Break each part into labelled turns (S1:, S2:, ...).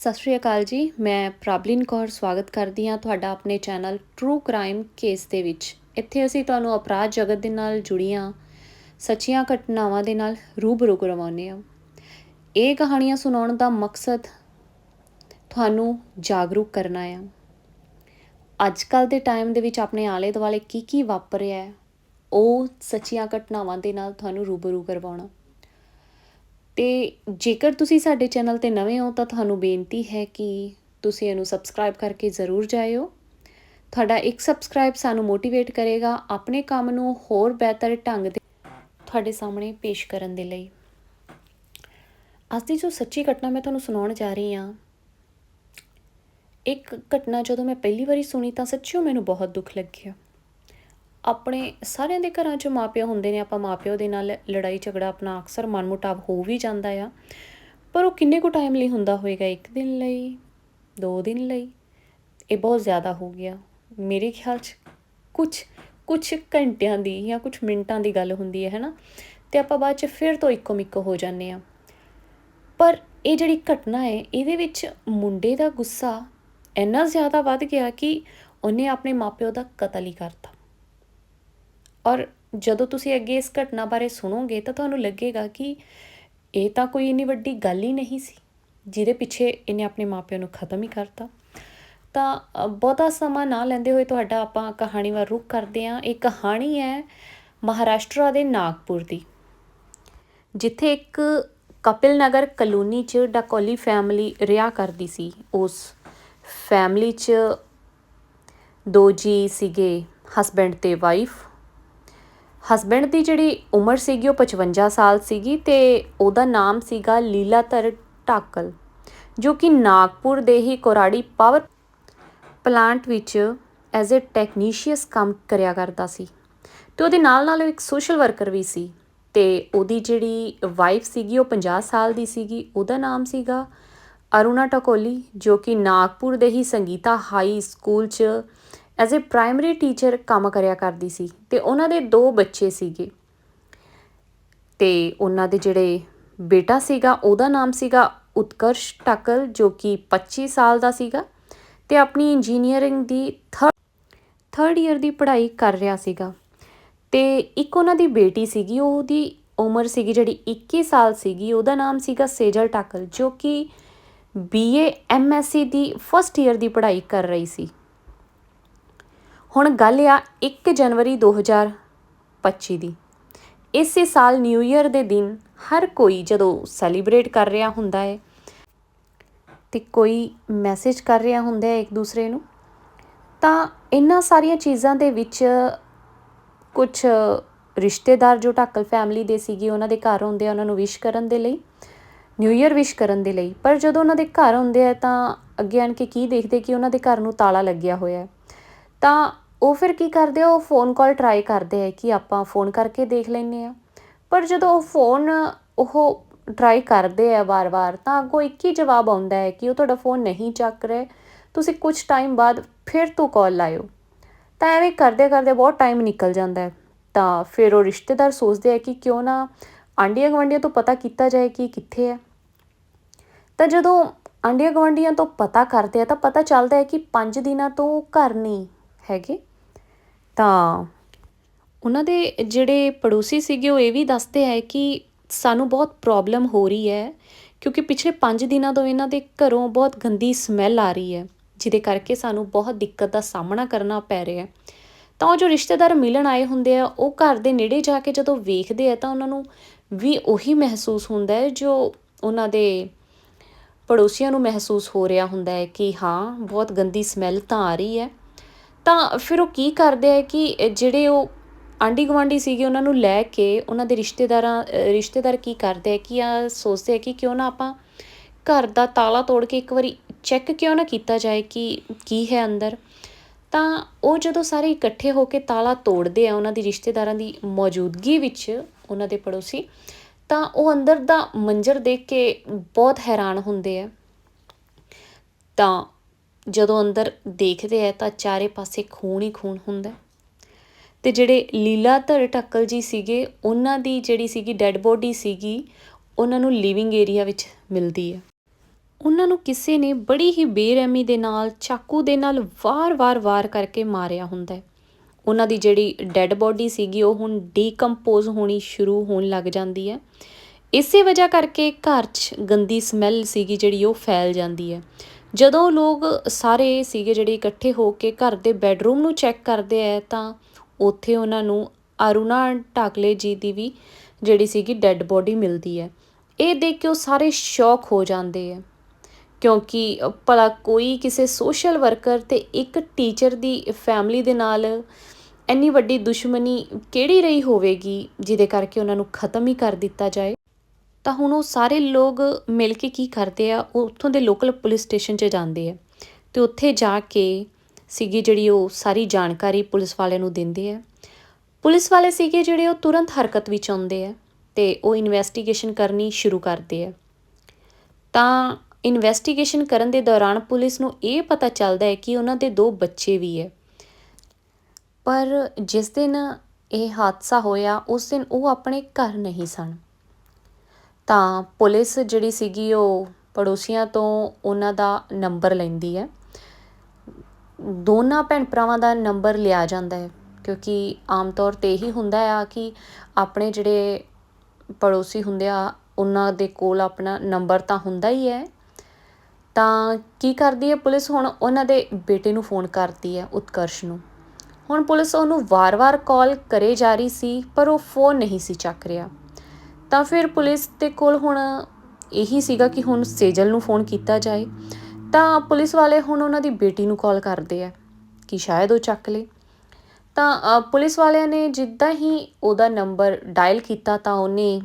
S1: ਸਤਿ ਸ਼੍ਰੀ ਅਕਾਲ ਜੀ, ਮੈਂ ਪ੍ਰਬਲਿਨ ਕੌਰ ਸਵਾਗਤ ਕਰਦੀ ਹਾਂ ਤੁਹਾਡਾ ਆਪਣੇ ਚੈਨਲ ਟਰੂ ਕ੍ਰਾਈਮ ਕੇਸ ਦੇ ਵਿੱਚ। ਇੱਥੇ ਅਸੀਂ ਤੁਹਾਨੂੰ ਅਪਰਾਧ ਜਗਤ ਦੇ ਨਾਲ ਜੁੜੀਆਂ ਸੱਚੀਆਂ ਘਟਨਾਵਾਂ ਦੇ ਨਾਲ ਰੂਬਰੂ ਕਰਵਾਉਂਦੇ ਹਾਂ। ਇਹ ਕਹਾਣੀਆਂ ਸੁਣਾਉਣ ਦਾ ਮਕਸਦ ਤੁਹਾਨੂੰ ਜਾਗਰੂਕ ਕਰਨਾ ਹੈ। ਅੱਜ ਕੱਲ ਦੇ ਟਾਈਮ ਦੇ ਵਿੱਚ ਆਪਣੇ ਆਲੇ ਦੁਆਲੇ ਕੀ ਕੀ ਵਾਪਰ ਰਿਹਾ ਹੈ, ਉਹ ਸੱਚੀਆਂ ਘਟਨਾਵਾਂ ਦੇ ਨਾਲ ਤੁਹਾਨੂੰ ਰੂਬਰੂ ਕਰਵਾਉਣਾ। ਤੇ ਜੇਕਰ ਤੁਸੀਂ ਸਾਡੇ ਚੈਨਲ ਤੇ ਨਵੇਂ ਹੋ ਤਾਂ ਤੁਹਾਨੂੰ ਬੇਨਤੀ ਹੈ ਕਿ ਤੁਸੀਂ ਇਹਨੂੰ ਸਬਸਕ੍ਰਾਈਬ ਕਰਕੇ ਜ਼ਰੂਰ ਜਾਇਓ। ਤੁਹਾਡਾ ਇੱਕ ਸਬਸਕ੍ਰਾਈਬ ਸਾਨੂੰ ਮੋਟੀਵੇਟ ਕਰੇਗਾ ਆਪਣੇ ਕੰਮ ਨੂੰ ਹੋਰ ਬਿਹਤਰ ਢੰਗ ਦੇ ਤੁਹਾਡੇ ਸਾਹਮਣੇ ਪੇਸ਼ ਕਰਨ ਦੇ ਲਈ। ਅੱਜ ਦੀ ਜੋ ਸੱਚੀ ਘਟਨਾ ਮੈਂ ਤੁਹਾਨੂੰ ਸੁਣਾਉਣ ਜਾ ਰਹੀ ਹਾਂ, ਇੱਕ ਘਟਨਾ ਜਦੋਂ ਮੈਂ ਪਹਿਲੀ ਵਾਰੀ ਸੁਣੀ ਤਾਂ ਸੱਚੀਓ ਮੈਨੂੰ ਬਹੁਤ ਦੁੱਖ ਲੱਗਿਆ। ਆਪਣੇ ਸਾਰਿਆਂ ਦੇ ਘਰਾਂ 'ਚ ਮਾਪਿਓ ਹੁੰਦੇ ਨੇ, ਆਪਾਂ ਮਾਪਿਓ ਦੇ ਨਾਲ ਲੜਾਈ ਝਗੜਾ ਆਪਣਾ ਅਕਸਰ ਮਨਮੁਟਾਵ ਹੋ ਵੀ ਜਾਂਦਾ ਆ। ਪਰ ਉਹ ਕਿੰਨੇ ਕੁ ਟਾਈਮ ਲਈ ਹੁੰਦਾ ਹੋਵੇਗਾ ਇੱਕ ਦਿਨ ਲਈ, ਦੋ ਦਿਨ ਲਈ? ਇਹ ਬਹੁਤ ਜ਼ਿਆਦਾ ਹੋ ਗਿਆ। ਮੇਰੇ ਖਿਆਲ 'ਚ ਕੁਝ ਕੁਝ ਘੰਟਿਆਂ ਦੀ ਜਾਂ ਕੁਝ ਮਿੰਟਾਂ ਦੀ ਗੱਲ ਹੁੰਦੀ ਹੈ, ਹੈਨਾ? ਤੇ ਆਪਾਂ ਬਾਅਦ 'ਚ ਫਿਰ ਤੋਂ ਇੱਕੋ ਮਿੱਕੋ ਹੋ ਜਾਂਦੇ ਆ ਪਰ ਇਹ ਜਿਹੜੀ ਘਟਨਾ ਹੈ, ਇਹਦੇ ਵਿੱਚ ਮੁੰਡੇ ਦਾ ਗੁੱਸਾ ਇੰਨਾ ਜ਼ਿਆਦਾ ਵੱਧ ਗਿਆ ਕਿ ਉਹਨੇ ਆਪਣੇ ਮਾਪਿਓ ਦਾ ਕਤਲ ਹੀ ਕਰਤਾ। ਔਰ ਜਦੋਂ ਤੁਸੀਂ ਅੱਗੇ ਇਸ ਘਟਨਾ ਬਾਰੇ ਸੁਣੋਗੇ ਤਾਂ ਤੁਹਾਨੂੰ ਲੱਗੇਗਾ ਕਿ ਇਹ ਤਾਂ ਕੋਈ ਇੰਨੀ ਵੱਡੀ ਗੱਲ ਹੀ ਨਹੀਂ ਸੀ, ਜਿਹਦੇ ਪਿੱਛੇ ਇਹਨੇ ਆਪਣੇ ਮਾਪਿਆਂ ਨੂੰ ਖਤਮ ਹੀ ਕਰਤਾ। ਤਾਂ ਬਹੁਤਾ ਸਮਾਂ ਨਾ ਲੈਂਦੇ ਹੋਏ ਤੁਹਾਡਾ ਆਪਾਂ ਕਹਾਣੀ ਵੱਲ ਰੁਖ ਕਰਦੇ ਹਾਂ। ਇਹ ਕਹਾਣੀ ਹੈ ਮਹਾਰਾਸ਼ਟਰ ਦੇ ਨਾਗਪੁਰ ਦੀ, ਜਿੱਥੇ ਇੱਕ ਕਪਿਲ ਨਗਰ ਕਲੋਨੀ 'ਚ ਡਾਕੋਲੀ ਫੈਮਿਲੀ ਰਿਹਾ ਕਰਦੀ ਸੀ। ਉਸ ਫੈਮਿਲੀ 'ਚ ਦੋ ਜੀ ਸੀਗੇ, ਹਸਬੈਂਡ ਤੇ ਵਾਈਫ। ਹਸਬੈਂਡ ਦੀ ਜਿਹੜੀ ਉਮਰ ਸੀਗੀ ਉਹ 55 ਸਾਲ ਸੀਗੀ ਤੇ ਉਹਦਾ ਨਾਮ ਸੀਗਾ ਲੀਲਾਧਰ ਢਾਕਲ ਜੋ ਕਿ ਨਾਗਪੁਰ ਦੇ ਹੀ ਕੋਰਾੜੀ ਪਾਵਰ ਪਲਾਂਟ ਵਿੱਚ ਐਜ਼ ਅ ਟੈਕਨੀਸ਼ੀਅਸ ਕੰਮ ਕਰਿਆ ਕਰਦਾ ਸੀ ਤੇ ਉਹਦੇ ਨਾਲ ਨਾਲ ਉਹ ਇੱਕ ਸੋਸ਼ਲ ਵਰਕਰ ਵੀ ਸੀ ਤੇ ਉਹਦੀ ਜਿਹੜੀ ਵਾਈਫ ਸੀਗੀ ਉਹ 50 ਸਾਲ ਦੀ ਸੀਗੀ, ਉਹਦਾ ਨਾਮ ਸੀਗਾ ਅਰੁਣਾ ਟਕੋਲੀ, ਜੋ ਕਿ ਨਾਗਪੁਰ ਦੇ ਹੀ ਸੰਗੀਤਾ ਹਾਈ ਸਕੂਲ 'ਚ ਐਜ਼ ਅ ਪ੍ਰਾਇਮਰੀ ਟੀਚਰ ਕੰਮ ਕਰਿਆ ਕਰਦੀ ਸੀ ਤੇ ਉਹਨਾਂ ਦੇ ਦੋ ਬੱਚੇ ਸੀਗੇ। ਤੇ ਉਹਨਾਂ ਦੇ ਜਿਹੜੇ ਬੇਟਾ ਸੀਗਾ, ਉਹਦਾ ਨਾਮ ਸੀਗਾ ਉਤਕਰਸ਼ ਟਕਲ, ਜੋ ਕਿ 25 ਸਾਲ ਦਾ ਸੀਗਾ ਤੇ ਆਪਣੀ ਇੰਜੀਨੀਅਰਿੰਗ ਦੀ 3rd ਈਅਰ ਦੀ ਪੜ੍ਹਾਈ ਕਰ ਰਿਹਾ ਸੀਗਾ। ਤੇ ਇੱਕ ਉਹਨਾਂ ਦੀ ਬੇਟੀ ਸੀਗੀ, ਉਹਦੀ ਉਮਰ ਸੀਗੀ ਜਿਹੜੀ 21 ਸਾਲ ਸੀਗੀ, ਉਹਦਾ ਨਾਮ ਸੀਗਾ ਸੇਜਲ ਟਾਕਲ, ਜੋ ਕਿ ਬੀਏ ਐਮਐਸਸੀ ਦੀ ਫਸਟ ਈਅਰ ਦੀ ਪੜ੍ਹਾਈ ਕਰ ਰਹੀ ਸੀ। ਹੁਣ ਗੱਲ ਆ 1 ਜਨਵਰੀ 2025 ਦੀ। ਇਸੇ ਸਾਲ ਨਿਊ ਈਅਰ ਦੇ ਦਿਨ ਹਰ ਕੋਈ ਜਦੋਂ ਸੈਲੀਬ੍ਰੇਟ ਕਰ ਰਿਹਾ ਹੁੰਦਾ ਹੈ ਤੇ ਕੋਈ ਮੈਸੇਜ ਕਰ ਰਿਹਾ ਹੁੰਦਾ ਹੈ ਇੱਕ ਦੂਸਰੇ ਨੂੰ, ਤਾਂ ਇਹਨਾਂ ਸਾਰੀਆਂ ਚੀਜ਼ਾਂ ਦੇ ਵਿੱਚ ਕੁਝ ਰਿਸ਼ਤੇਦਾਰ ਜੋ ਢਾਕਲ ਫੈਮਿਲੀ ਦੇ ਸੀਗੇ, ਉਹਨਾਂ ਦੇ ਘਰ ਹੁੰਦੇ ਆ, ਉਹਨਾਂ ਨੂੰ ਵਿਸ਼ ਕਰਨ ਦੇ ਲਈ ਨਿਊ ਈਅਰ ਵਿਸ਼ ਕਰਨ ਦੇ ਲਈ। ਪਰ ਜਦੋਂ ਉਹਨਾਂ ਦੇ ਘਰ ਹੁੰਦੇ ਆ ਤਾਂ ਅੱਗੇ ਆਣ ਕੇ ਕੀ ਦੇਖਦੇ ਕਿ ਉਹਨਾਂ ਦੇ ਘਰ ਨੂੰ ਤਾਲਾ ਲੱਗਿਆ ਹੋਇਆ ਹੈ। ਤਾਂ ਉਹ ਫਿਰ ਕੀ ਕਰਦੇ ਆ? ਉਹ ਫੋਨ ਕਾਲ ਟਰਾਈ ਕਰਦੇ ਆ ਕਿ ਆਪਾਂ ਫੋਨ ਕਰਕੇ ਦੇਖ ਲੈਂਦੇ ਆ। ਪਰ ਜਦੋਂ ਉਹ ਫੋਨ ਉਹ ਟਰਾਈ ਕਰਦੇ ਆ ਵਾਰ-ਵਾਰ, ਤਾਂ ਅੱਗੋਂ ਇੱਕ ਹੀ ਜਵਾਬ ਆਉਂਦਾ ਹੈ ਕਿ ਉਹ ਤੁਹਾਡਾ ਫੋਨ ਨਹੀਂ ਚੱਕ ਰਿਹਾ। ਤੁਸੀਂ ਕੁਝ ਟਾਈਮ ਬਾਅਦ ਫਿਰ ਤੋਂ ਕਾਲ ਲਾਇਓ। ਤਾਂ ਐਵੇਂ ਕਰਦੇ ਕਰਦੇ ਬਹੁਤ ਟਾਈਮ ਨਿਕਲ ਜਾਂਦਾ ਹੈ। ਤਾਂ ਫਿਰ ਉਹ ਰਿਸ਼ਤੇਦਾਰ ਸੋਚਦੇ ਆ ਕਿ ਕਿਉਂ ਨਾ ਆਂਡੀਆਂ ਗਵੰਡੀਆਂ ਤੋਂ ਪਤਾ ਕੀਤਾ ਜਾਏ ਕਿ ਕਿੱਥੇ ਹੈ। ਤਾਂ ਜਦੋਂ ਆਂਡੀਆਂ ਗਵੰਡੀਆਂ ਤੋਂ ਪਤਾ ਕਰਦੇ ਆ, ਤਾਂ ਪਤਾ ਚੱਲਦਾ ਹੈ ਕਿ 5 ਦਿਨਾਂ ਤੋਂ ਘਰ ਨਹੀਂ ਹੈਗੇ। ਤਾਂ ਉਹਨਾਂ ਦੇ ਜਿਹੜੇ ਪੜੋਸੀ ਸੀਗੇ, ਉਹ ਇਹ ਵੀ ਦੱਸਦੇ ਹੈ ਕਿ ਸਾਨੂੰ ਬਹੁਤ ਪ੍ਰੋਬਲਮ ਹੋ ਰਹੀ ਹੈ, ਕਿਉਂਕਿ ਪਿਛਲੇ 5 ਦਿਨਾਂ ਤੋਂ ਇਹਨਾਂ ਦੇ ਘਰੋਂ ਬਹੁਤ ਗੰਦੀ ਸਮੈਲ ਆ ਰਹੀ ਹੈ, ਜਿਹਦੇ ਕਰਕੇ ਸਾਨੂੰ ਬਹੁਤ ਦਿੱਕਤ ਦਾ ਸਾਹਮਣਾ ਕਰਨਾ ਪੈ ਰਿਹਾ ਹੈ। ਤਾਂ ਉਹ ਜੋ ਰਿਸ਼ਤੇਦਾਰ ਮਿਲਣ ਆਏ ਹੁੰਦੇ ਆ, ਉਹ ਘਰ ਦੇ ਨੇੜੇ ਜਾ ਕੇ ਜਦੋਂ ਵੇਖਦੇ ਆ, ਤਾਂ ਉਹਨਾਂ ਨੂੰ ਵੀ ਉਹੀ ਮਹਿਸੂਸ ਹੁੰਦਾ ਹੈ, ਜੋ ਉਹਨਾਂ ਦੇ ਪੜੋਸੀਆਂ ਨੂੰ ਮਹਿਸੂਸ ਹੋ ਰਿਹਾ ਹੁੰਦਾ ਹੈ ਕਿ ਹਾਂ, ਬਹੁਤ ਗੰਦੀ ਸਮੈਲ ਤਾਂ ਆ ਰਹੀ ਹੈ। ਤਾਂ ਫਿਰ ਉਹ ਕੀ ਕਰਦੇ ਆ ਕਿ ਜਿਹੜੇ ਉਹ ਆਂਢੀ ਗੁਆਂਢੀ ਸੀਗੇ ਉਹਨਾਂ ਨੂੰ ਲੈ ਕੇ ਉਹਨਾਂ ਦੇ ਰਿਸ਼ਤੇਦਾਰਾਂ ਰਿਸ਼ਤੇਦਾਰ ਕੀ ਕਰਦੇ ਆ, ਕਿ ਆ, ਸੋਚਦੇ ਆ ਕਿ ਕਿਉਂ ਨਾ ਆਪਾਂ ਘਰ ਦਾ ਤਾਲਾ ਤੋੜ ਕੇ ਇੱਕ ਵਾਰੀ ਚੈੱਕ ਕਿਉਂ ਨਾ ਕੀਤਾ ਜਾਏ ਕਿ ਕੀ ਹੈ ਅੰਦਰ। ਤਾਂ ਉਹ ਜਦੋਂ ਸਾਰੇ ਇਕੱਠੇ ਹੋ ਕੇ ਤਾਲਾ ਤੋੜਦੇ ਆ ਉਹਨਾਂ ਦੀ ਰਿਸ਼ਤੇਦਾਰਾਂ ਦੀ ਮੌਜੂਦਗੀ ਵਿੱਚ ਉਹਨਾਂ ਦੇ ਪੜੋਸੀ, ਤਾਂ ਉਹ ਅੰਦਰ ਦਾ ਮੰਜ਼ਰ ਦੇਖ ਕੇ ਬਹੁਤ ਹੈਰਾਨ ਹੁੰਦੇ ਆ। ਤਾਂ ਜਦੋਂ ਅੰਦਰ ਦੇਖਦੇ ਆ ਤਾਂ ਚਾਰੇ ਪਾਸੇ ਖੂਨ ਹੀ ਖੂਨ ਹੁੰਦਾ ਹੈ। ਤੇ ਜਿਹੜੇ ਲੀਲਾਧਰ ਟੱਕਲ ਜੀ ਸੀਗੇ, ਉਹਨਾਂ ਦੀ ਜਿਹੜੀ ਸੀਗੀ ਡੈੱਡ ਬੋਡੀ ਸੀਗੀ, ਉਹਨਾਂ ਨੂੰ ਲਿਵਿੰਗ ਏਰੀਆ ਵਿੱਚ ਮਿਲਦੀ ਹੈ ਉਹਨਾਂ ਨੂੰ ਕਿਸੇ ਨੇ ਬੜੀ ਹੀ ਬੇਰਹਿਮੀ ਦੇ ਨਾਲ, ਚਾਕੂ ਦੇ ਨਾਲ ਵਾਰ-ਵਾਰ ਵਾਰ ਕਰਕੇ ਮਾਰਿਆ ਹੁੰਦਾ ਹੈ। ਉਹਨਾਂ ਦੀ ਜਿਹੜੀ ਡੈੱਡ ਬੋਡੀ ਸੀਗੀ, ਉਹ ਹੁਣ ਡੀਕੰਪੋਜ਼ ਹੋਣੀ ਸ਼ੁਰੂ ਹੋਣ ਲੱਗ ਜਾਂਦੀ ਹੈ। ਇਸੇ ਵਜ੍ਹਾ ਕਰਕੇ ਘਰ 'ਚ ਗੰਦੀ ਸਮੈਲ ਸੀਗੀ ਜਿਹੜੀ, ਉਹ ਫੈਲ ਜਾਂਦੀ ਹੈ। ਜਦੋਂ ਲੋਕ ਸਾਰੇ ਸੀਗੇ ਜਿਹੜੇ ਇਕੱਠੇ ਹੋ ਕੇ ਘਰ ਦੇ ਬੈੱਡਰੂਮ ਨੂੰ ਚੈੱਕ ਕਰਦੇ ਆ ਤਾਂ ਉੱਥੇ ਉਹਨਾਂ ਨੂੰ ਅਰੁਣਾ ਢਾਕਲੇ ਜੀ ਦੀ ਵੀ ਜਿਹੜੀ ਸੀਗੀ ਡੈੱਡ ਬੋਡੀ ਮਿਲਦੀ ਹੈ ਇਹ ਦੇਖ ਕੇ ਉਹ ਸਾਰੇ ਸ਼ੌਕ ਹੋ ਜਾਂਦੇ ਆ ਕਿਉਂਕਿ ਭਲਾ ਕੋਈ ਕਿਸੇ ਸੋਸ਼ਲ ਵਰਕਰ ਤੇ ਇੱਕ ਟੀਚਰ ਦੀ ਫੈਮਿਲੀ ਦੇ ਨਾਲ ਇੰਨੀ ਵੱਡੀ ਦੁਸ਼ਮਣੀ ਕਿਹੜੀ ਰਹੀ ਹੋਵੇਗੀ, ਜਿਹਦੇ ਕਰਕੇ ਉਹਨਾਂ ਨੂੰ ਖਤਮ ਹੀ ਕਰ ਦਿੱਤਾ ਜਾਏ। ਤਾਂ ਹੁਣ ਉਹ ਸਾਰੇ ਲੋਕ ਮਿਲ ਕੇ ਕੀ ਕਰਦੇ ਆ, ਉਹ ਉੱਥੋਂ ਦੇ ਲੋਕਲ ਪੁਲਿਸ ਸਟੇਸ਼ਨ 'ਚ ਜਾਂਦੇ ਆ ਤੇ ਉੱਥੇ ਜਾ ਕੇ ਸੀਗੀ ਜਿਹੜੀ ਉਹ ਸਾਰੀ ਜਾਣਕਾਰੀ ਪੁਲਿਸ ਵਾਲਿਆਂ ਨੂੰ ਦਿੰਦੇ ਆ। ਪੁਲਿਸ ਵਾਲੇ ਸੀਗੇ ਜਿਹੜੇ ਉਹ ਤੁਰੰਤ ਹਰਕਤ ਵਿੱਚ ਆਉਂਦੇ ਆ ਤੇ ਉਹ ਇਨਵੈਸਟੀਗੇਸ਼ਨ ਕਰਨੀ ਸ਼ੁਰੂ ਕਰਦੇ ਆ। ਤਾਂ ਇਨਵੈਸਟੀਗੇਸ਼ਨ ਕਰਨ ਦੇ ਦੌਰਾਨ ਪੁਲਿਸ ਨੂੰ ਇਹ ਪਤਾ ਚੱਲਦਾ ਹੈ ਕਿ ਉਹਨਾਂ ਦੇ ਦੋ ਬੱਚੇ ਵੀ ਹੈ। ਪਰ ਜਿਸ ਦਿਨ ਇਹ ਹਾਦਸਾ ਹੋਇਆ, ਉਸ ਦਿਨ ਉਹ ਆਪਣੇ ਘਰ ਨਹੀਂ ਸਨ। ਤਾਂ ਪੁਲਿਸ ਜਿਹੜੀ ਸੀਗੀ ਉਹ ਪੜੋਸੀਆਂ ਤੋਂ ਉਹਨਾਂ ਦਾ ਨੰਬਰ ਲੈਂਦੀ ਹੈ। ਦੋਨਾਂ ਭੈਣ ਭਰਾਵਾਂ ਦਾ ਨੰਬਰ ਲਿਆ ਜਾਂਦਾ ਹੈ, ਕਿਉਂਕਿ ਆਮ ਤੌਰ ਤੇ ਇਹੀ ਹੁੰਦਾ ਆ ਕਿ ਆਪਣੇ ਜਿਹੜੇ ਪੜੋਸੀ ਹੁੰਦੇ ਆ, ਉਹਨਾਂ ਦੇ ਕੋਲ ਆਪਣਾ ਨੰਬਰ ਤਾਂ ਹੁੰਦਾ ਹੀ ਹੈ। ਤਾਂ ਕੀ ਕਰਦੀ ਹੈ ਪੁਲਿਸ? ਹੁਣ ਉਹਨਾਂ ਦੇ ਬੇਟੇ ਨੂੰ ਫੋਨ ਕਰਦੀ ਹੈ ਉਤਕਰਸ਼ ਨੂੰ। ਹੁਣ ਪੁਲਿਸ ਉਹਨੂੰ ਵਾਰ-ਵਾਰ ਕਾਲ ਕਰੇ ਜਾ ਰਹੀ ਸੀ, ਪਰ ਉਹ ਫੋਨ ਨਹੀਂ ਸੀ ਚੱਕ ਰਿਹਾ। ਤਾਂ ਫਿਰ ਪੁਲਿਸ ਦੇ ਕੋਲ ਹੁਣ ਇਹੀ ਸੀਗਾ ਕਿ ਹੁਣ ਸੇਜਲ ਨੂੰ ਫੋਨ ਕੀਤਾ ਜਾਏ। ਤਾਂ ਪੁਲਿਸ ਵਾਲੇ ਹੁਣ ਉਹਨਾਂ ਦੀ ਬੇਟੀ ਨੂੰ ਕਾਲ ਕਰਦੇ ਆ ਕਿ ਸ਼ਾਇਦ ਉਹ ਚੱਕ ਲੇ। ਤਾਂ ਪੁਲਿਸ ਵਾਲਿਆਂ ਨੇ ਜਿੱਦਾਂ ਹੀ ਉਹਦਾ ਨੰਬਰ ਡਾਇਲ ਕੀਤਾ ਤਾਂ ਉਹਨੇ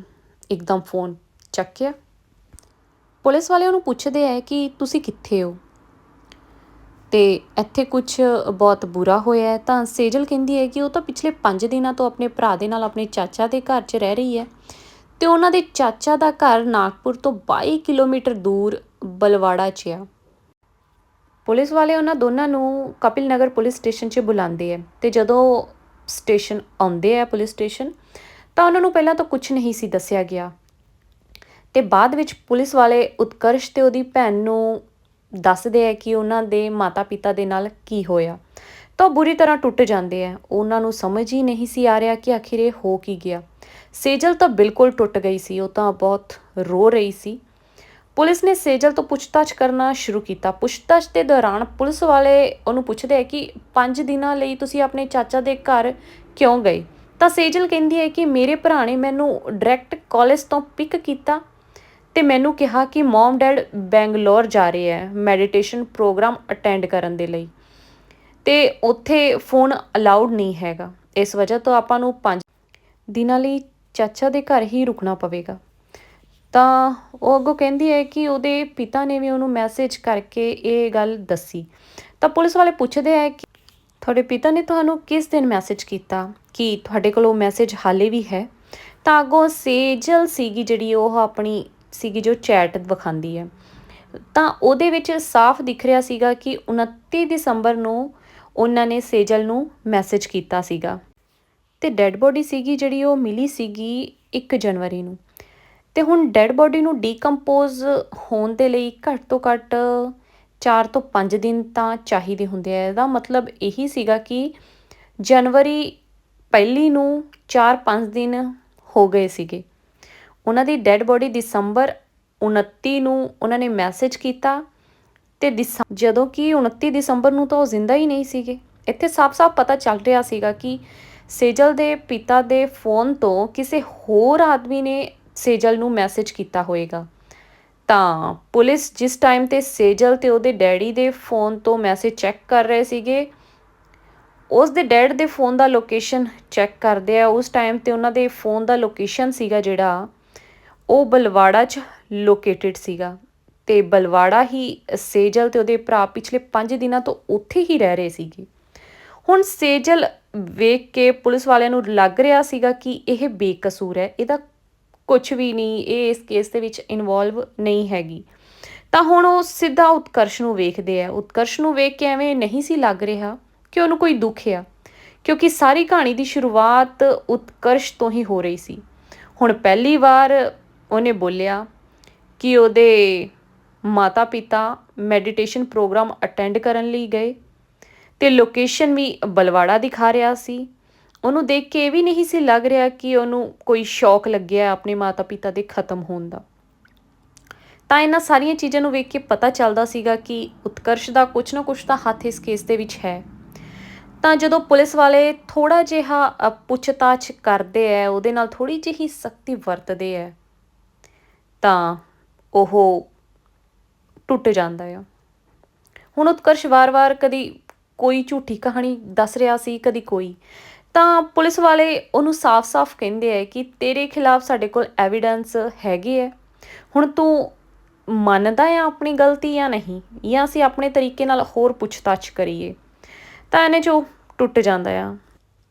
S1: ਇੱਕਦਮ ਫੋਨ ਚੱਕਿਆ। ਪੁਲਿਸ ਵਾਲੇ ਉਹਨੂੰ ਪੁੱਛਦੇ ਆ ਕਿ ਤੁਸੀਂ ਕਿੱਥੇ ਹੋ? ਤੇ ਇੱਥੇ ਕੁਝ ਬਹੁਤ ਬੁਰਾ ਹੋਇਆ ਤਾਂ ਸੇਜਲ ਕਹਿੰਦੀ ਹੈ ਕਿ ਉਹ ਤਾਂ ਪਿਛਲੇ 5 ਦਿਨਾਂ ਤੋਂ ਆਪਣੇ ਭਰਾ ਦੇ ਨਾਲ ਆਪਣੇ ਚਾਚਾ ਦੇ ਘਰ 'ਚ ਰਹਿ ਰਹੀ ਹੈ। ਤੇ ਉਹਨਾਂ ਦੇ ਚਾਚਾ ਦਾ ਘਰ ਨਾਗਪੁਰ ਤੋਂ 22 ਕਿਲੋਮੀਟਰ ਦੂਰ ਬਲਵਾੜਾ 'ਚ ਆ। ਪੁਲਿਸ ਵਾਲੇ ਉਹਨਾਂ ਦੋਨਾਂ ਨੂੰ ਕਪਿਲ ਨਗਰ ਪੁਲਿਸ ਸਟੇਸ਼ਨ 'ਚ ਬੁਲਾਉਂਦੇ ਆ ਤੇ ਜਦੋਂ ਸਟੇਸ਼ਨ ਆਉਂਦੇ ਆ ਪੁਲਿਸ ਸਟੇਸ਼ਨ, ਤਾਂ ਉਹਨਾਂ ਨੂੰ ਪਹਿਲਾਂ ਤਾਂ ਕੁਝ ਨਹੀਂ ਸੀ ਦੱਸਿਆ ਗਿਆ। ਤੇ ਬਾਅਦ ਵਿੱਚ ਪੁਲਿਸ ਵਾਲੇ ਉਤਕਰਸ਼ ਤੇ ਉਹਦੀ ਭੈਣ ਨੂੰ ਦੱਸਦੇ ਆ ਕਿ ਉਹਨਾਂ ਦੇ ਮਾਤਾ-ਪਿਤਾ ਦੇ ਨਾਲ ਕੀ ਹੋਇਆ। ਤਾਂ ਬੁਰੀ ਤਰ੍ਹਾਂ ਟੁੱਟ ਜਾਂਦੇ ਆ। ਉਹਨਾਂ ਨੂੰ ਸਮਝ ਹੀ ਨਹੀਂ ਸੀ ਆ ਰਿਹਾ ਕਿ ਆਖਿਰ ਇਹ ਹੋ ਕੀ ਗਿਆ। ਸੇਜਲ ਤਾਂ ਬਿਲਕੁਲ ਟੁੱਟ ਗਈ ਸੀ, ਉਹ ਤਾਂ ਬਹੁਤ ਰੋ ਰਹੀ ਸੀ। ਪੁਲਿਸ ਨੇ ਸੇਜਲ ਤੋਂ ਪੁੱਛਤਾਛ ਕਰਨਾ ਸ਼ੁਰੂ ਕੀਤਾ। ਪੁੱਛਤਾਛ ਦੇ ਦੌਰਾਨ ਪੁਲਿਸ ਵਾਲੇ ਉਹਨੂੰ ਪੁੱਛਦੇ ਆ ਕਿ 5 ਦਿਨਾਂ ਲਈ ਤੁਸੀਂ ਆਪਣੇ ਚਾਚਾ ਦੇ ਘਰ ਕਿਉਂ ਗਏ? ਤਾਂ ਸੇਜਲ ਕਹਿੰਦੀ ਹੈ ਕਿ ਮੇਰੇ ਭਰਾ ਨੇ ਮੈਨੂੰ ਡਾਇਰੈਕਟ ਕਾਲਜ ਤੋਂ ਪਿਕ ਕੀਤਾ ਤੇ ਮੈਨੂੰ ਕਿਹਾ ਕਿ ਮਮ ਡੈਡ ਬੈਂਗਲੌਰ ਜਾ ਰਹੇ ਹੈ ਮੈਡੀਟੇਸ਼ਨ ਪ੍ਰੋਗਰਾਮ ਅਟੈਂਡ ਕਰਨ ਦੇ ਲਈ। ਤੇ ਉੱਥੇ ਫੋਨ ਅਲਾਉਡ ਨਹੀਂ ਹੈਗਾ। ਇਸ ਵਜ੍ਹਾ ਤੋਂ ਆਪਾਂ ਨੂੰ 5 ਦਿਨਾਂ ਲਈ ਚਾਚਾ ਦੇ ਘਰ ਹੀ ਰੁਕਣਾ ਪਵੇਗਾ। ਤਾਂ ਉਹ ਅੱਗੋਂ ਕਹਿੰਦੀ ਹੈ ਕਿ ਉਹਦੇ ਪਿਤਾ ਨੇ ਵੀ ਉਹਨੂੰ ਮੈਸੇਜ ਕਰਕੇ ਇਹ ਗੱਲ ਦੱਸੀ। ਤਾਂ ਪੁਲਿਸ ਵਾਲੇ ਪੁੱਛਦੇ ਹੈ ਕਿ ਤੁਹਾਡੇ ਪਿਤਾ ਨੇ ਤੁਹਾਨੂੰ ਕਿਸ ਦਿਨ ਮੈਸੇਜ ਕੀਤਾ? ਕਿ ਤੁਹਾਡੇ ਕੋਲ ਉਹ ਮੈਸੇਜ ਹਾਲੇ ਵੀ ਹੈ? ਤਾਂ ਅੱਗੋਂ ਸੇਜਲ ਸੀਗੀ ਜਿਹੜੀ ਉਹ ਆਪਣੀ ਸੀਗੀ ਜੋ ਚੈਟ ਵਿਖਾਉਂਦੀ ਹੈ। ਤਾਂ ਉਹਦੇ ਵਿੱਚ ਸਾਫ਼ ਦਿਖ ਰਿਹਾ ਸੀਗਾ ਕਿ 29 ਦਸੰਬਰ ਨੂੰ ਉਹਨਾਂ ਨੇ ਸੇਜਲ ਨੂੰ ਮੈਸੇਜ ਕੀਤਾ ਸੀਗਾ। ਤੇ ਡੈੱਡ ਬੋਡੀ ਸੀਗੀ ਜਿਹੜੀ ਉਹ ਮਿਲੀ ਸੀਗੀ 1 ਜਨਵਰੀ ਨੂੰ। ਤੇ ਹੁਣ ਡੈੱਡ ਬੋਡੀ ਨੂੰ ਡੀਕੰਪੋਜ਼ ਹੋਣ ਦੇ ਲਈ ਘੱਟ ਤੋਂ ਘੱਟ 4 ਤੋਂ 5 ਦਿਨ ਤਾਂ ਚਾਹੀਦੇ ਹੁੰਦੇ ਆ। ਇਹਦਾ ਮਤਲਬ ਇਹੀ ਸੀਗਾ ਕਿ ਜਨਵਰੀ ਪਹਿਲੀ ਨੂੰ 4-5 ਦਿਨ ਹੋ ਗਏ ਸੀਗੇ। ਉਹਨਾਂ ਦੀ ਡੈੱਡ ਬੋਡੀ ਦਸੰਬਰ 29 ਨੂੰ ਉਹਨਾਂ ਨੇ ਮੈਸੇਜ ਕੀਤਾ ਤੇ ਜਦੋਂ ਕਿ 29 ਦਸੰਬਰ ਨੂੰ ਤਾਂ ਉਹ ਜ਼ਿੰਦਾ ਹੀ ਨਹੀਂ ਸੀਗੇ। ਇੱਥੇ ਸਾਫ਼-ਸਾਫ਼ ਪਤਾ ਚੱਲ ਰਿਹਾ ਸੀਗਾ ਕਿ ਸੇਜਲ ਦੇ ਪਿਤਾ ਦੇ ਫੋਨ ਤੋਂ ਕਿਸੇ ਹੋਰ ਆਦਮੀ ਨੇ ਸੇਜਲ ਨੂੰ ਮੈਸੇਜ ਕੀਤਾ ਹੋਵੇਗਾ ਤਾਂ ਪੁਲਿਸ ਜਿਸ ਟਾਈਮ ਤੇ ਸੇਜਲ ਤੇ ਉਹਦੇ ਡੈਡੀ ਦੇ ਫੋਨ ਤੋਂ ਮੈਸੇਜ ਚੈੱਕ ਕਰ ਰਹੇ ਸੀਗੇ, ਉਸ ਦੇ ਡੈਡ ਦੇ ਫੋਨ ਦਾ ਲੋਕੇਸ਼ਨ ਚੈੱਕ ਕਰਦੇ ਆ। ਉਸ ਟਾਈਮ ਤੇ ਉਹਨਾਂ ਦੇ ਫੋਨ ਦਾ ਲੋਕੇਸ਼ਨ ਸੀਗਾ ਜਿਹੜਾ, ਉਹ ਬਲਵਾੜਾ 'ਚ ਲੋਕੇਟਿਡ ਸੀਗਾ। ਤੇ ਬਲਵਾੜਾ ਹੀ ਸੇਜਲ ਤੇ ਉਹਦੇ ਭਰਾ ਪਿਛਲੇ 5 ਦਿਨਾਂ ਤੋਂ ਉੱਥੇ ਹੀ ਰਹਿ ਰਹੇ ਸੀਗੇ। ਹੁਣ ਸੇਜਲ ਵੇਖ ਕੇ ਪੁਲਿਸ ਵਾਲਿਆਂ ਨੂੰ ਲੱਗ ਰਿਹਾ ਸੀਗਾ ਕਿ ਇਹ ਬੇਕਸੂਰ ਹੈ, ਇਹਦਾ ਕੁਝ ਵੀ ਨਹੀਂ, ਇਹ ਇਸ ਕੇਸ ਦੇ ਵਿੱਚ ਇਨਵੋਲਵ ਨਹੀਂ ਹੈਗੀ। ਤਾਂ ਹੁਣ ਉਹ ਸਿੱਧਾ ਉਤਕਰਸ਼ ਨੂੰ ਵੇਖਦੇ ਆ। ਉਤਕਰਸ਼ ਨੂੰ ਵੇਖ ਕੇ ਐਵੇਂ ਨਹੀਂ ਸੀ ਲੱਗ ਰਿਹਾ ਕਿ ਉਹਨੂੰ ਕੋਈ ਦੁੱਖ ਆ, ਕਿਉਂਕਿ ਸਾਰੀ ਕਹਾਣੀ ਦੀ ਸ਼ੁਰੂਆਤ ਉਤਕਰਸ਼ ਤੋਂ ਹੀ ਹੋ ਰਹੀ ਸੀ। ਹੁਣ ਪਹਿਲੀ ਵਾਰ ਉਹਨੇ ਬੋਲਿਆ ਕਿ ਉਹਦੇ ਮਾਤਾ-ਪਿਤਾ ਮੈਡੀਟੇਸ਼ਨ ਪ੍ਰੋਗਰਾਮ ਅਟੈਂਡ ਕਰਨ ਲਈ ਗਏ। ਤੇ ਲੋਕੇਸ਼ਨ ਵੀ ਬਲਵਾੜਾ ਦਿਖਾ ਰਿਹਾ ਸੀ। ਉਹਨੂੰ ਦੇਖ ਕੇ ਇਹ ਵੀ ਨਹੀਂ ਸੀ ਲੱਗ ਰਿਹਾ ਕਿ ਉਹਨੂੰ ਕੋਈ ਸ਼ੌਕ ਲੱਗਿਆ ਆਪਣੇ ਮਾਤਾ-ਪਿਤਾ ਦੇ ਖਤਮ ਹੋਣ ਦਾ। ਤਾਂ ਇਹਨਾਂ ਸਾਰੀਆਂ ਚੀਜ਼ਾਂ ਨੂੰ ਵੇਖ ਕੇ ਪਤਾ ਚੱਲਦਾ ਸੀਗਾ ਕਿ ਉਤਕਰਸ਼ ਦਾ ਕੁਝ ਨਾ ਕੁਝ ਤਾਂ ਹੱਥ ਇਸ ਕੇਸ ਦੇ ਵਿੱਚ ਹੈ। ਤਾਂ ਜਦੋਂ ਪੁਲਿਸ ਵਾਲੇ ਥੋੜਾ ਜਿਹਾ ਪੁੱਛਤਾਛ ਕਰਦੇ ਐ, ਉਹਦੇ ਨਾਲ ਥੋੜੀ ਜਿਹੀ ਸਖਤੀ ਵਰਤਦੇ ਐ, ਤਾਂ ਉਹ ਟੁੱਟ ਜਾਂਦਾ ਆ। ਹੁਣ ਉਤਕਰਸ਼ ਵਾਰ-ਵਾਰ ਕਦੀ ਕੋਈ ਝੂਠੀ ਕਹਾਣੀ ਦੱਸ ਰਿਹਾ ਸੀ, ਕਦੀ ਕੋਈ। ਤਾਂ ਪੁਲਿਸ ਵਾਲੇ ਉਹਨੂੰ ਸਾਫ਼-ਸਾਫ਼ ਕਹਿੰਦੇ ਐ ਕਿ ਤੇਰੇ ਖਿਲਾਫ ਸਾਡੇ ਕੋਲ ਐਵੀਡੈਂਸ ਹੈਗੇ ਐ ਹੁਣ ਤੂੰ ਮੰਨਦਾ ਆ ਆਪਣੀ ਗਲਤੀ ਜਾਂ ਨਹੀਂ, ਜਾਂ ਅਸੀਂ ਆਪਣੇ ਤਰੀਕੇ ਨਾਲ ਹੋਰ ਪੁੱਛਤਾਛ ਕਰੀਏ, ਤਾਂ ਇਹਨੇ ਜੋ ਟੁੱਟ ਜਾਂਦਾ ਆ।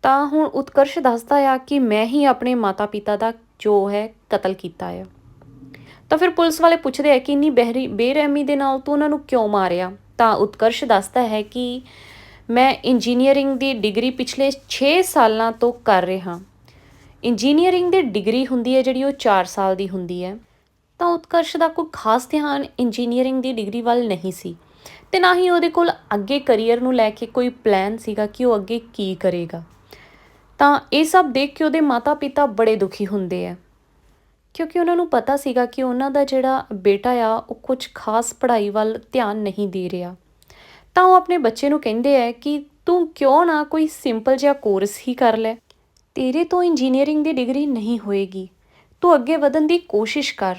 S1: ਤਾਂ ਹੁਣ ਉਤਕਰਸ਼ ਦੱਸਦਾ ਆ ਕਿ ਮੈਂ ਹੀ ਆਪਣੇ ਮਾਤਾ-ਪਿਤਾ ਦਾ ਜੋ ਹੈ ਕਤਲ ਕੀਤਾ ਆ। ਤਾਂ ਫਿਰ ਪੁਲਿਸ ਵਾਲੇ ਪੁੱਛਦੇ ਆ ਕਿ ਇੰਨੀ ਬਹਿਰੀ, ਬੇਰਹਿਮੀ ਦੇ ਨਾਲ ਤੂੰ ਉਹਨਾਂ ਨੂੰ ਕਿਉਂ ਮਾਰਿਆ? ਤਾਂ ਉਤਕਰਸ਼ ਦੱਸਦਾ ਹੈ ਕਿ ਮੈਂ ਇੰਜੀਨੀਅਰਿੰਗ ਦੀ ਡਿਗਰੀ ਪਿਛਲੇ 6 ਸਾਲਾਂ ਤੋਂ ਕਰ ਰਿਹਾ। ਇੰਜੀਨੀਅਰਿੰਗ ਦੀ ਡਿਗਰੀ ਹੁੰਦੀ ਹੈ ਜਿਹੜੀ ਉਹ 4 ਸਾਲ ਦੀ ਹੁੰਦੀ ਹੈ। ਤਾਂ ਉਤਕਰਸ਼ ਦਾ ਕੋਈ ਖਾਸ ਧਿਆਨ ਇੰਜੀਨੀਅਰਿੰਗ ਦੀ ਡਿਗਰੀ ਵੱਲ ਨਹੀਂ ਸੀ। ਤੇ ਨਾ ਹੀ ਉਹਦੇ ਕੋਲ ਅੱਗੇ ਕੈਰੀਅਰ ਨੂੰ ਲੈ ਕੇ ਕੋਈ ਪਲਾਨ ਸੀਗਾ ਕਿ ਉਹ ਅੱਗੇ ਕੀ ਕਰੇਗਾ। ਤਾਂ ਇਹ ਸਭ ਦੇਖ ਕੇ ਉਹਦੇ ਮਾਤਾ-ਪਿਤਾ ਬੜੇ ਦੁਖੀ ਹੁੰਦੇ ਆ। ਕਿਉਂਕਿ ਉਹਨਾਂ ਨੂੰ ਪਤਾ ਸੀਗਾ ਕਿ ਉਹਨਾਂ ਦਾ ਜਿਹੜਾ ਬੇਟਾ ਆ, ਉਹ ਕੁਝ ਖਾਸ ਪੜ੍ਹਾਈ ਵੱਲ ਧਿਆਨ ਨਹੀਂ ਦੇ ਰਿਹਾ। ਤਾਂ ਉਹ ਆਪਣੇ ਬੱਚੇ ਨੂੰ ਕਹਿੰਦੇ ਆ ਕਿ ਤੂੰ ਕਿਉਂ ਨਾ ਕੋਈ ਸਿੰਪਲ ਜਿਹਾ ਕੋਰਸ ਹੀ ਕਰ ਲੈ। ਤੇਰੇ ਤੋਂ ਇੰਜੀਨੀਅਰਿੰਗ ਦੀ ਡਿਗਰੀ ਨਹੀਂ ਹੋਏਗੀ। ਤੂੰ ਅੱਗੇ ਵਧਣ ਦੀ ਕੋਸ਼ਿਸ਼ ਕਰ।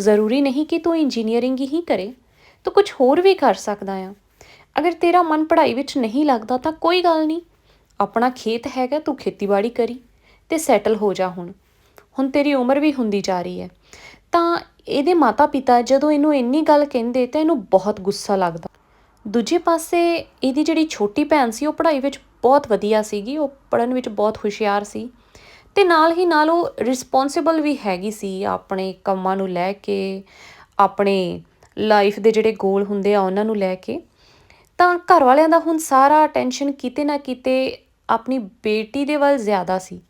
S1: ਜ਼ਰੂਰੀ ਨਹੀਂ ਕਿ ਤੂੰ ਇੰਜੀਨੀਅਰਿੰਗ ਹੀ ਕਰੇ। ਤੂੰ ਕੁਝ ਹੋਰ ਵੀ ਕਰ ਸਕਦਾ ਆ। ਅਗਰ ਤੇਰਾ ਮਨ ਪੜ੍ਹਾਈ ਵਿੱਚ ਨਹੀਂ ਲੱਗਦਾ ਤਾਂ ਕੋਈ ਗੱਲ ਨਹੀਂ। ਆਪਣਾ ਖੇਤ ਹੈਗਾ, ਤੂੰ ਖੇਤੀਬਾੜੀ ਕਰੀ ਤੇ ਸੈਟਲ ਹੋ ਜਾ ਹੁਣ। ਹੁਣ ਤੇਰੀ ਉਮਰ ਵੀ ਹੁੰਦੀ ਜਾ ਰਹੀ ਹੈ। ਤਾਂ ਇਹਦੇ ਮਾਤਾ-ਪਿਤਾ ਜਦੋਂ ਇਹਨੂੰ ਇੰਨੀ ਗੱਲ ਕਹਿੰਦੇ ਤਾਂ ਇਹਨੂੰ ਬਹੁਤ ਗੁੱਸਾ ਲੱਗਦਾ। ਦੂਜੇ ਪਾਸੇ ਇਹਦੀ ਜਿਹੜੀ ਛੋਟੀ ਭੈਣ ਸੀ, ਉਹ ਪੜ੍ਹਾਈ ਵਿੱਚ ਬਹੁਤ ਵਧੀਆ ਸੀਗੀ, ਉਹ ਪੜ੍ਹਨ ਵਿੱਚ ਬਹੁਤ ਹੁਸ਼ਿਆਰ ਸੀ ਤੇ ਨਾਲ ਹੀ ਨਾਲ ਉਹ ਰਿਸਪੌਂਸਿਬਲ ਵੀ ਹੈਗੀ ਸੀ ਆਪਣੇ ਕੰਮਾਂ ਨੂੰ ਲੈ ਕੇ, ਆਪਣੇ ਲਾਈਫ ਦੇ ਜਿਹੜੇ ਗੋਲ ਹੁੰਦੇ ਆ ਉਹਨਾਂ ਨੂੰ ਲੈ ਕੇ। ਤਾਂ ਘਰ ਵਾਲਿਆਂ ਦਾ ਹੁਣ ਸਾਰਾ ਅਟੈਂਸ਼ਨ ਕਿਤੇ ਨਾ ਕਿਤੇ ਆਪਣੀ ਬੇਟੀ ਦੇ ਵੱਲ ਜ਼ਿਆਦਾ ਸੀ।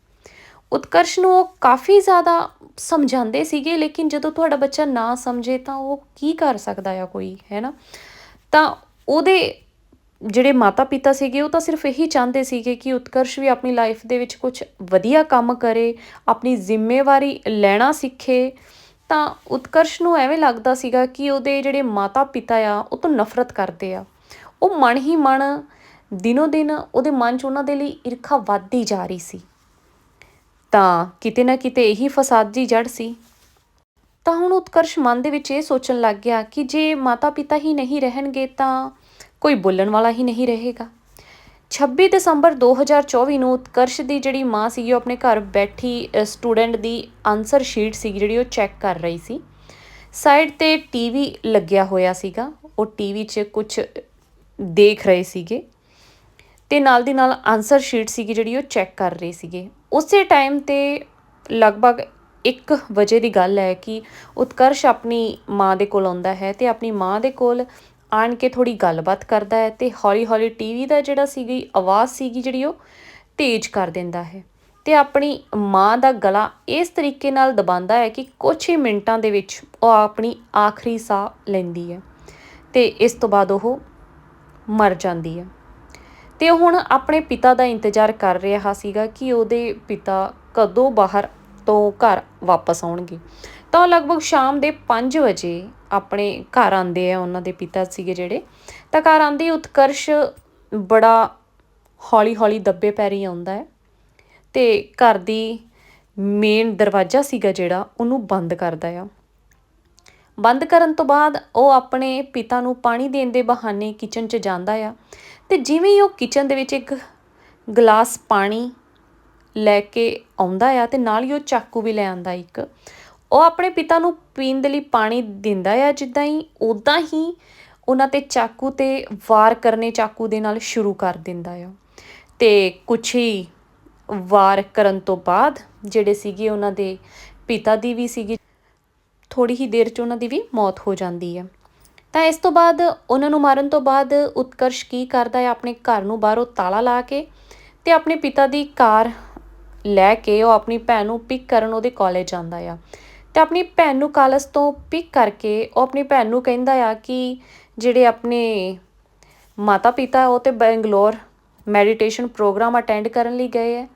S1: ਉਤਕਰਸ਼ ਨੂੰ ਉਹ ਕਾਫੀ ਜ਼ਿਆਦਾ ਸਮਝਾਉਂਦੇ ਸੀਗੇ, ਲੇਕਿਨ ਜਦੋਂ ਤੁਹਾਡਾ ਬੱਚਾ ਨਾ ਸਮਝੇ ਤਾਂ ਉਹ ਕੀ ਕਰ ਸਕਦਾ ਆ ਕੋਈ, ਹੈ ਨਾ? ਤਾਂ ਉਹਦੇ ਜਿਹੜੇ ਮਾਤਾ-ਪਿਤਾ ਸੀਗੇ, ਉਹ ਤਾਂ ਸਿਰਫ ਇਹੀ ਚਾਹੁੰਦੇ ਸੀਗੇ ਕਿ ਉਤਕਰਸ਼ ਵੀ ਆਪਣੀ ਲਾਈਫ ਦੇ ਵਿੱਚ ਕੁਝ ਵਧੀਆ ਕੰਮ ਕਰੇ, ਆਪਣੀ ਜ਼ਿੰਮੇਵਾਰੀ ਲੈਣਾ ਸਿੱਖੇ। ਤਾਂ ਉਤਕਰਸ਼ ਨੂੰ ਐਵੇਂ ਲੱਗਦਾ ਸੀਗਾ ਕਿ ਉਹਦੇ ਜਿਹੜੇ ਮਾਤਾ-ਪਿਤਾ ਆ, ਉਹ ਤੋਂ ਨਫ਼ਰਤ ਕਰਦੇ ਆ। ਉਹ ਮਨ ਹੀ ਮਨ ਦਿਨੋ ਦਿਨ ਉਹਦੇ ਮਨ 'ਚ ਉਹਨਾਂ ਦੇ ਲਈ ਈਰਖਾ ਵੱਧਦੀ ਜਾ ਰਹੀ ਸੀ। ਤਾਂ ਕਿਤੇ ਨਾ ਕਿਤੇ ਇਹੀ ਫਸਾਦ ਦੀ ਜੜ ਸੀ। ਤਾਂ ਹੁਣ ਉਤਕਰਸ਼ ਮਨ ਦੇ ਵਿੱਚ ਇਹ ਸੋਚਣ ਲੱਗ ਗਿਆ ਕਿ ਜੇ ਮਾਤਾ-ਪਿਤਾ ਹੀ ਨਹੀਂ ਰਹਿਣਗੇ ਤਾਂ ਕੋਈ ਬੋਲਣ ਵਾਲਾ ਹੀ ਨਹੀਂ ਰਹੇਗਾ। 26 ਦਸੰਬਰ 2024 ਨੂੰ ਉਤਕਰਸ਼ ਦੀ ਜਿਹੜੀ ਮਾਂ ਸੀਗੀ ਉਹ ਆਪਣੇ ਘਰ ਬੈਠੀ ਸਟੂਡੈਂਟ ਦੀ ਆਨਸਰ ਸ਼ੀਟ ਸੀ, ਜਿਹੜੀ ਉਹ ਚੈੱਕ ਕਰ ਰਹੀ ਸੀ। ਸਾਈਡ ਤੇ ਟੀਵੀ ਲੱਗਿਆ ਹੋਇਆ ਸੀਗਾ। ਉਹ ਟੀਵੀ 'ਚ ਕੁਝ ਦੇਖ ਰਹੇ ਸੀਗੇ। ਤੇ ਨਾਲ ਦੀ ਨਾਲ ਆਨਸਰ ਸ਼ੀਟ ਸੀਗੀ ਜਿਹੜੀ ਉਹ ਚੈੱਕ ਕਰ ਰਹੇ ਸੀਗੇ। ਉਸੇ ਟਾਈਮ ਤੇ ਲਗਭਗ 1 ਵਜੇ ਦੀ ਗੱਲ ਹੈ ਕਿ ਉਤਕਰਸ਼ ਆਪਣੀ ਮਾਂ ਦੇ ਕੋਲ ਆਉਂਦਾ ਹੈ ਤੇ ਆਪਣੀ ਮਾਂ ਦੇ ਕੋਲ ਆਣ ਕੇ ਥੋੜੀ ਗੱਲਬਾਤ ਕਰਦਾ ਹੈ ਤੇ ਹੌਲੀ-ਹੌਲੀ ਟੀਵੀ ਦਾ ਜਿਹੜਾ ਸੀਗੀ, ਆਵਾਜ਼ ਸੀਗੀ ਜਿਹੜੀ ਉਹ ਤੇਜ਼ ਕਰ ਦਿੰਦਾ ਹੈ ਤੇ ਆਪਣੀ ਮਾਂ ਦਾ ਗਲਾ ਇਸ ਤਰੀਕੇ ਨਾਲ ਦਬਾਉਂਦਾ ਹੈ ਕਿ ਕੁਝ ਹੀ ਮਿੰਟਾਂ ਦੇ ਵਿੱਚ ਉਹ ਆਪਣੀ ਆਖਰੀ ਸਾਹ ਲੈਂਦੀ ਹੈ ਤੇ ਇਸ ਤੋਂ ਬਾਅਦ ਉਹ ਮਰ ਜਾਂਦੀ ਹੈ। ਤੇ ਉਹ ਹੁਣ ਆਪਣੇ ਪਿਤਾ ਦਾ ਇੰਤਜ਼ਾਰ ਕਰ ਰਿਹਾ ਸੀਗਾ ਕਿ ਉਹਦੇ ਪਿਤਾ ਕਦੋਂ ਬਾਹਰ ਤੋਂ ਘਰ ਵਾਪਸ ਆਉਣਗੇ। ਤਾਂ ਉਹ ਲਗਭਗ ਸ਼ਾਮ ਦੇ 5 ਵਜੇ ਆਪਣੇ ਘਰ ਆਉਂਦੇ ਆ ਉਹਨਾਂ ਦੇ ਪਿਤਾ ਸੀਗੇ ਜਿਹੜੇ। ਤਾਂ ਘਰ ਆਂਦੇ ਉਤਕਰਸ਼ ਬੜਾ ਹੌਲੀ ਹੌਲੀ ਦੱਬੇ ਪੈਰੀ ਆਉਂਦਾ ਹੈ ਤੇ ਘਰ ਦੀ ਮੇਨ ਦਰਵਾਜ਼ਾ ਸੀਗਾ ਜਿਹੜਾ, ਉਹਨੂੰ ਬੰਦ ਕਰਦਾ ਆ। ਬੰਦ ਕਰਨ ਤੋਂ ਬਾਅਦ ਉਹ ਆਪਣੇ ਪਿਤਾ ਨੂੰ ਪਾਣੀ ਦੇਣ ਦੇ ਬਹਾਨੇ ਕਿਚਨ 'ਚ ਜਾਂਦਾ ਆ ਤੇ ਜਿਵੇਂ ਹੀ ਉਹ ਕਿਚਨ ਦੇ ਵਿੱਚ ਇੱਕ ਗਲਾਸ ਪਾਣੀ ਲੈ ਕੇ ਆਉਂਦਾ ਆ ਤੇ ਨਾਲ ਹੀ ਉਹ ਚਾਕੂ ਵੀ ਲੈ ਆਂਦਾ ਇੱਕ। ਉਹ ਆਪਣੇ ਪਿਤਾ ਨੂੰ ਪੀਣ ਦੇ ਲਈ ਪਾਣੀ ਦਿੰਦਾ ਆ ਜਿੱਦਾਂ ਹੀ ਉਦਾਂ ਹੀ ਉਹਨਾਂ ਤੇ ਚਾਕੂ ਤੇ ਵਾਰ ਕਰਨੇ ਚਾਕੂ ਦੇ ਨਾਲ ਸ਼ੁਰੂ ਕਰ ਦਿੰਦਾ ਆ। ਤੇ ਕੁਛ ਹੀ ਵਾਰ ਕਰਨ ਤੋਂ ਬਾਅਦ ਜਿਹੜੇ ਸੀਗੇ ਉਹਨਾਂ ਦੇ ਪਿਤਾ ਦੀ ਵੀ ਸੀਗੀ ਥੋੜੀ ਹੀ ਦੇਰ 'ਚ ਉਹਨਾਂ ਦੀ ਵੀ ਮੌਤ ਹੋ ਜਾਂਦੀ ਹੈ ਤਾਂ ਇਸ ਤੋਂ ਬਾਅਦ ਉਹਨਾਂ ਨੂੰ ਮਾਰਨ ਤੋਂ ਬਾਅਦ ਉਤਕਰਸ਼ ਕੀ ਕਰਦਾ ਹੈ ਆਪਣੇ ਘਰ ਨੂੰ ਬਾਹਰੋਂ ਤਾਲਾ ਲਾ ਕੇ ਤੇ ਆਪਣੇ ਪਿਤਾ ਦੀ ਕਾਰ ਲੈ ਕੇ ਉਹ ਆਪਣੀ ਭੈਣ ਨੂੰ ਪਿਕ ਕਰਨ ਉਹਦੇ ਕਾਲਜ ਜਾਂਦਾ ਆ। ਤੇ ਆਪਣੀ ਭੈਣ ਨੂੰ ਕਾਲਜ ਤੋਂ ਪਿਕ ਕਰਕੇ ਉਹ ਆਪਣੀ ਭੈਣ ਨੂੰ ਕਹਿੰਦਾ ਆ ਕਿ ਜਿਹੜੇ ਆਪਣੇ ਮਾਤਾ ਪਿਤਾ ਉਹ ਤੇ ਬੈਂਗਲੌਰ ਮੈਡੀਟੇਸ਼ਨ ਪ੍ਰੋਗਰਾਮ ਅਟੈਂਡ ਕਰਨ ਲਈ ਗਏ ਹੈ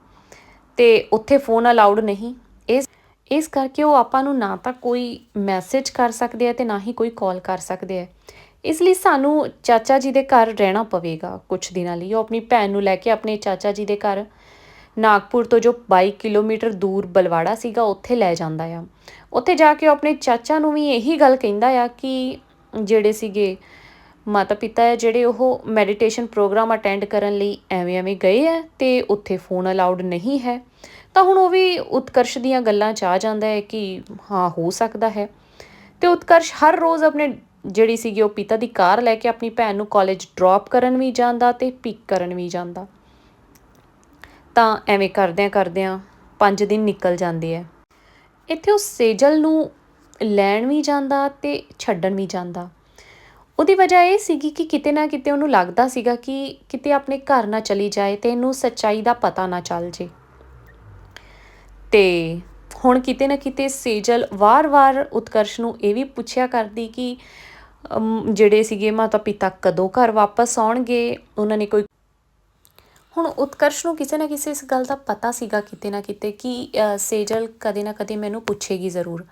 S1: ਤੇ ਉੱਥੇ ਫੋਨ ਅਲਾਉਡ ਨਹੀਂ। ਇਸ ਇਸ ਕਰਕੇ ਉਹ ਆਪਾਂ ਨੂੰ ਨਾ ਤਾਂ ਕੋਈ ਮੈਸੇਜ ਕਰ ਸਕਦੇ ਆ ਤੇ ਨਾ ਹੀ ਕੋਈ ਕਾਲ ਕਰ ਸਕਦੇ ਆ। ਇਸ ਲਈ ਸਾਨੂੰ ਚਾਚਾ ਜੀ ਦੇ ਘਰ ਰਹਿਣਾ ਪਵੇਗਾ ਕੁਝ ਦਿਨਾਂ ਲਈ। ਉਹ ਆਪਣੀ ਭੈਣ ਨੂੰ ਲੈ ਕੇ ਆਪਣੇ ਚਾਚਾ ਜੀ ਦੇ ਘਰ ਨਾਗਪੁਰ ਤੋਂ ਜੋ 22 ਕਿਲੋਮੀਟਰ ਦੂਰ ਬਲਵਾੜਾ ਸੀਗਾ, ਉੱਥੇ ਲੈ ਜਾਂਦਾ ਆ। ਉੱਥੇ ਜਾ ਕੇ ਉਹ ਆਪਣੇ ਚਾਚਾ ਨੂੰ ਵੀ ਇਹੀ ਗੱਲ ਕਹਿੰਦਾ ਆ ਕਿ ਜਿਹੜੇ ਸੀਗੇ ਮਾਤਾ ਪਿਤਾ ਹੈ ਜਿਹੜੇ ਉਹ ਮੈਡੀਟੇਸ਼ਨ ਪ੍ਰੋਗਰਾਮ ਅਟੈਂਡ ਕਰਨ ਲਈ ਐਵੇਂ ਐਵੇਂ ਗਏ ਹੈ ਤੇ ਉੱਥੇ ਫੋਨ ਅਲਾਉਡ ਨਹੀਂ ਹੈ, ਤਾਂ ਹੁਣ ਉਹ ਵੀ ਉਤਕਰਸ਼ ਦੀਆਂ ਗੱਲਾਂ 'ਚ ਆ ਜਾਂਦਾ ਹੈ ਕਿ ਹਾਂ, ਹੋ ਸਕਦਾ ਹੈ। ਤੇ ਉਤਕਰਸ਼ ਹਰ ਰੋਜ਼ ਆਪਣੇ ਜਿਹੜੀ ਸੀਗੀ ਉਹ ਪਿਤਾ ਦੀ ਕਾਰ ਲੈ ਕੇ ਆਪਣੀ ਭੈਣ ਨੂੰ ਕਾਲਜ ਡ੍ਰੌਪ ਕਰਨ ਵੀ ਜਾਂਦਾ ਤੇ ਪਿਕ ਕਰਨ ਵੀ ਜਾਂਦਾ। ਤਾਂ ਐਵੇਂ ਕਰਦਿਆਂ ਕਰਦਿਆਂ 5 ਦਿਨ ਨਿਕਲ ਜਾਂਦੇ ਆ। ਇੱਥੇ ਉਹ ਸੇਜਲ ਨੂੰ ਲੈਣ ਵੀ ਜਾਂਦਾ ਤੇ ਛੱਡਣ ਵੀ ਜਾਂਦਾ। ਉਹਦੀ ਵਜ੍ਹਾ ਇਹ ਸੀਗੀ ਕਿ ਕਿਤੇ ਨਾ ਕਿਤੇ ਉਹਨੂੰ ਲੱਗਦਾ ਸੀਗਾ ਕਿ ਕਿਤੇ ਆਪਣੇ ਘਰ ਨਾ ਚਲੀ ਜਾਏ ਤੇ ਇਹਨੂੰ ਸੱਚਾਈ ਦਾ ਪਤਾ ਨਾ ਚੱਲ ਜੇ। ਤੇ ਹੁਣ ਕਿਤੇ ਨਾ ਕਿਤੇ ਸੇਜਲ ਵਾਰ-ਵਾਰ ਉਤਕਰਸ਼ ਨੂੰ ਇਹ ਵੀ ਪੁੱਛਿਆ ਕਰਦੀ ਕਿ ਜਿਹੜੇ ਸੀਗੇ ਮਾਤਾ ਪਿਤਾ ਕਦੋਂ ਘਰ ਵਾਪਸ ਆਉਣਗੇ? ਉਹਨਾਂ ਨੇ ਕੋਈ ਹੁਣ ਉਤਕਰਸ਼ ਨੂੰ ਕਿਸੇ ਨਾ ਕਿਸੇ ਇਸ ਗੱਲ ਦਾ ਪਤਾ ਸੀਗਾ ਕਿਤੇ ਨਾ ਕਿਤੇ ਕਿ ਸੇਜਲ ਕਦੇ ਨਾ ਕਦੇ ਮੈਨੂੰ ਪੁੱਛੇਗੀ ਜ਼ਰੂਰ।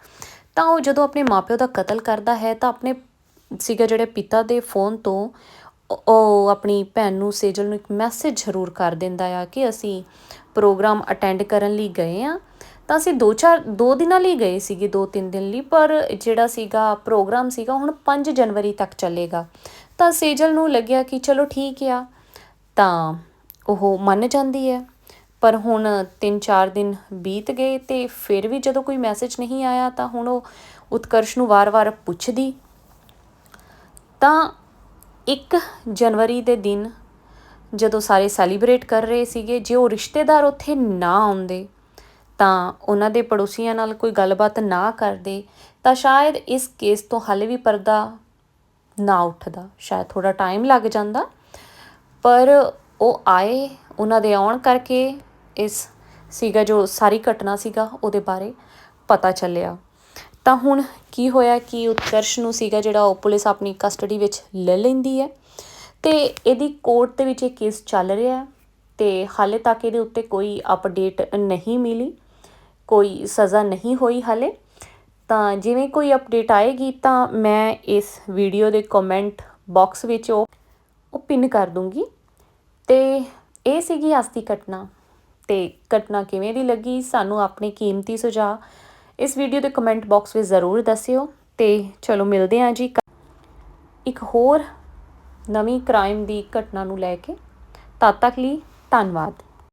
S1: ਤਾਂ ਉਹ ਜਦੋਂ ਆਪਣੇ ਮਾਪਿਓ ਦਾ ਕਤਲ ਕਰਦਾ ਹੈ ਤਾਂ ਆਪਣੇ ਸੀਗਾ ਜਿਹੜੇ ਪਿਤਾ ਦੇ ਫੋਨ ਤੋਂ ਉਹ- ਉਹ ਆਪਣੀ ਭੈਣ ਨੂੰ ਸੇਜਲ ਨੂੰ ਇੱਕ ਮੈਸੇਜ ਜ਼ਰੂਰ ਕਰ ਦਿੰਦਾ ਆ ਕਿ ਅਸੀਂ ਪ੍ਰੋਗਰਾਮ ਅਟੈਂਡ ਕਰਨ ਲਈ ਗਏ ਆ। ਤਾਂ ਅਸੀਂ ਦੋ ਚਾਰ, ਦੋ ਦਿਨਾਂ ਲਈ ਗਏ ਸੀਗੇ, ਦੋ ਤਿੰਨ ਦਿਨ ਲਈ, ਪਰ ਜਿਹੜਾ ਸੀਗਾ ਪ੍ਰੋਗਰਾਮ ਸੀਗਾ ਹੁਣ 5 ਜਨਵਰੀ ਤੱਕ ਚੱਲੇਗਾ। ਤਾਂ ਸੇਜਲ ਨੂੰ ਲੱਗਿਆ ਕਿ ਚਲੋ ਠੀਕ ਆ। ਤਾਂ ਉਹ ਮੰਨ ਜਾਂਦੀ ਹੈ। ਪਰ ਹੁਣ 3-4 ਦਿਨ ਬੀਤ ਗਏ ਤੇ ਫਿਰ ਵੀ ਜਦੋਂ ਕੋਈ ਮੈਸੇਜ ਨਹੀਂ ਆਇਆ ਤਾਂ ਹੁਣ ਉਹ ਉਤਕਰਸ਼ ਨੂੰ ਵਾਰ-ਵਾਰ ਪੁੱਛਦੀ। ਤਾਂ 1 ਜਨਵਰੀ ਦੇ ਦਿਨ ਜਦੋਂ ਸਾਰੇ ਸੈਲੀਬ੍ਰੇਟ ਕਰ ਰਹੇ ਸੀਗੇ, ਜੇ ਉਹ ਰਿਸ਼ਤੇਦਾਰ ਉੱਥੇ ਨਾ ਆਉਂਦੇ, ਤਾਂ ਉਹਨਾਂ ਦੇ ਪੜੋਸੀਆਂ ਨਾਲ ਕੋਈ ਗੱਲਬਾਤ ਨਾ ਕਰਦੇ, ਤਾਂ ਸ਼ਾਇਦ ਇਸ ਕੇਸ ਤੋਂ ਹਾਲੇ ਵੀ ਪਰਦਾ ਨਾ ਉੱਠਦਾ। ਸ਼ਾਇਦ ਥੋੜਾ ਟਾਈਮ ਲੱਗ ਜਾਂਦਾ। ਪਰ ਉਹ ਆਏ, ਉਹਨਾਂ ਦੇ ਆਉਣ ਕਰਕੇ ਇਸ ਸੀਗਾ ਜੋ ਸਾਰੀ ਘਟਨਾ ਸੀਗਾ ਉਹਦੇ ਬਾਰੇ ਪਤਾ ਚੱਲਿਆ। ਤਾਂ ਹੁਣ ਕੀ ਹੋਇਆ, ਕਿ ਉਤਕਰਸ਼ ਨੂੰ ਸੀਗਾ ਜਿਹੜਾ ਉਹ ਪੁਲਿਸ ਆਪਣੀ ਕਸਟਡੀ ਵਿੱਚ ਲੈ ਲੈਂਦੀ ਹੈ ਤੇ ਇਹਦੀ ਕੋਰਟ ਦੇ ਵਿੱਚ ਇਹ ਕੇਸ ਚੱਲ ਰਿਹਾ ਹੈ ਤੇ ਹਾਲੇ ਤੱਕ ਇਹਦੇ ਉੱਤੇ ਕੋਈ ਅਪਡੇਟ ਨਹੀਂ ਮਿਲੀ, ਕੋਈ ਸਜ਼ਾ ਨਹੀਂ ਹੋਈ ਹਾਲੇ। ਤਾਂ ਜਿਵੇਂ ਕੋਈ ਅਪਡੇਟ ਆਏਗੀ ਤਾਂ ਮੈਂ ਇਸ ਵੀਡੀਓ ਦੇ ਕਮੈਂਟ ਬਾਕਸ ਵਿੱਚ ਉਹ ਉਹ ਪਿਨ ਕਰ ਦੂੰਗੀ। ਤੇ ਇਹ ਸੀਗੀ ਅੱਜ ਦੀ ਘਟਨਾ। ਤੇ ਘਟਨਾ ਕਿਵੇਂ ਦੀ ਲੱਗੀ, ਸਾਨੂੰ ਆਪਣੇ ਕੀਮਤੀ ਸੁਝਾਅ ਇਸ ਵੀਡੀਓ ਦੇ ਕਮੈਂਟ ਬਾਕਸ ਵਿੱਚ ਜ਼ਰੂਰ ਦੱਸਿਓ। ਤੇ ਚਲੋ ਮਿਲਦੇ ਹਾਂ ਜੀ ਇੱਕ ਹੋਰ ਨਵੀਂ ਕ੍ਰਾਈਮ ਦੀ ਘਟਨਾ ਨੂੰ ਲੈ ਕੇ ਤਦ ਤੱਕ ਲਈ ਧੰਨਵਾਦ।